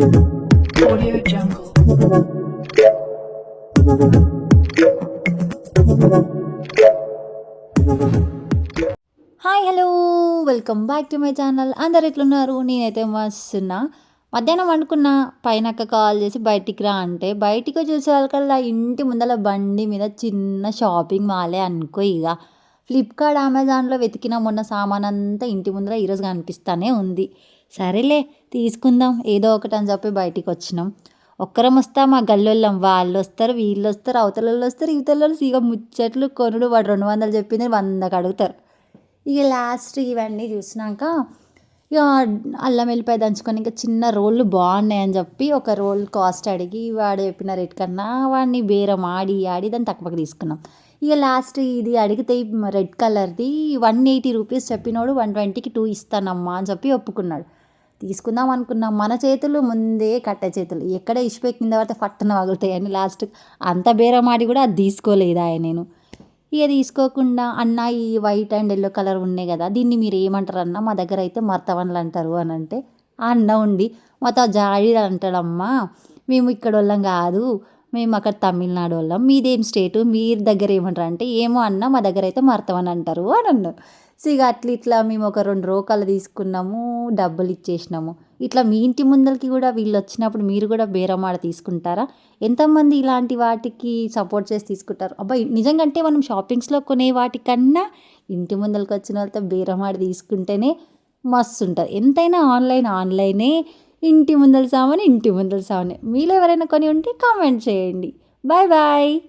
Audio Jungle. Hi hello welcome back to my channel అందరు ఎట్లున్నారు? నేనైతే మస్తున్నా. మధ్యాహ్నం వండుకున్న. పైనక్క కాల్ చేసి బయటికి రా అంటే బయటికి చూసేవాళ్ళకల్లా ఇంటి ముందల బండి మీద చిన్న షాపింగ్ మాలే అనుకో ఇక ఫ్లిప్కార్ట్ అమెజాన్లో వెతికిన మొన్న సామాన్ అంతా ఇంటి ముందర ఈరోజు కనిపిస్తానే ఉంది. సరేలే తీసుకుందాం. ఏదో ఒకటి అని చెప్పి బయటికి వచ్చినాం ఒక్కరం వస్తా మా గల్లోళ్ళం. వాళ్ళు వస్తారు వీళ్ళు వస్తారు అవతల వాళ్ళు వస్తారు ఇవతల వాళ్ళు ఇక ముచ్చట్లు కొనుడు వాడు రెండు వందలు చెప్పింది వందకు అడుగుతారు. ఇక లాస్ట్ ఇవన్నీ చూసినాక ఇక అల్లం వెళ్ళిపోయి దంచుకొని ఇంకా చిన్న రోళ్ళు బాగున్నాయి అని చెప్పి ఒక రోల్ కాస్ట్ అడిగి వాడు చెప్పిన రేట్ కన్నా వాడిని బేరం ఆడి ఆడి దాన్ని తక్కువకి తీసుకున్నాం. ఇక లాస్ట్ ఇది అడిగితే రెడ్ కలర్ది వన్ ఎయిటీ రూపీస్ చెప్పినోడు వన్ ట్వంటీకి టూ ఇస్తానమ్మా అని చెప్పి ఒప్పుకున్నాడు. తీసుకుందాం అనుకున్నాం. మన చేతులు ముందే కట్ట చేతులు. ఎక్కడ ఇసుపెక్ కింద పడితే ఫట్టన వగులుతాయని లాస్ట్ అంత బేరం ఆడి కూడా అది తీసుకోలేదు ఆయన నేను ఇక తీసుకోకుండా అన్న ఈ వైట్ అండ్ ఎల్లో కలర్ ఉన్నాయి కదా దీన్ని మీరు ఏమంటారు అన్న మా దగ్గర అయితే మర్తవన్లు అంటారు అని అంటే ఆ అన్న ఉండి మాతో జాడీలు అంటాడమ్మా మేము ఇక్కడ వాళ్ళం కాదు. మేము అక్కడ తమిళనాడు వాళ్ళం. మీదేం స్టేటు? మీరు దగ్గర ఏమంటారు అంటే ఏమో అన్న మా దగ్గర అయితే మర్తవన్ అంటారు అని అన్నారు. సో ఇక అట్లా ఇట్లా మేము ఒక రెండు రోకలు తీసుకున్నాము డబ్బులు ఇచ్చేసినాము. ఇట్లా మీ ఇంటి ముందరికి కూడా వీళ్ళు వచ్చినప్పుడు మీరు కూడా బేరమాడ తీసుకుంటారా? ఎంతమంది ఇలాంటి వాటికి సపోర్ట్ చేసి తీసుకుంటారు? అబ్బాయి నిజంగా అంటే మనం షాపింగ్స్లో కొనే వాటికన్నా ఇంటి ముందరికి వచ్చిన వాళ్ళతో బేరమాడ తీసుకుంటేనే మస్తు ఉంటుంది. ఎంతైనా ఆన్లైన్ ఆన్లైనే ఇంటి ముందల సామాన్ ఇంటి ముందల సామాన్. మీలో ఎవరైనా కొని ఉంటే కామెంట్ చేయండి. Bye bye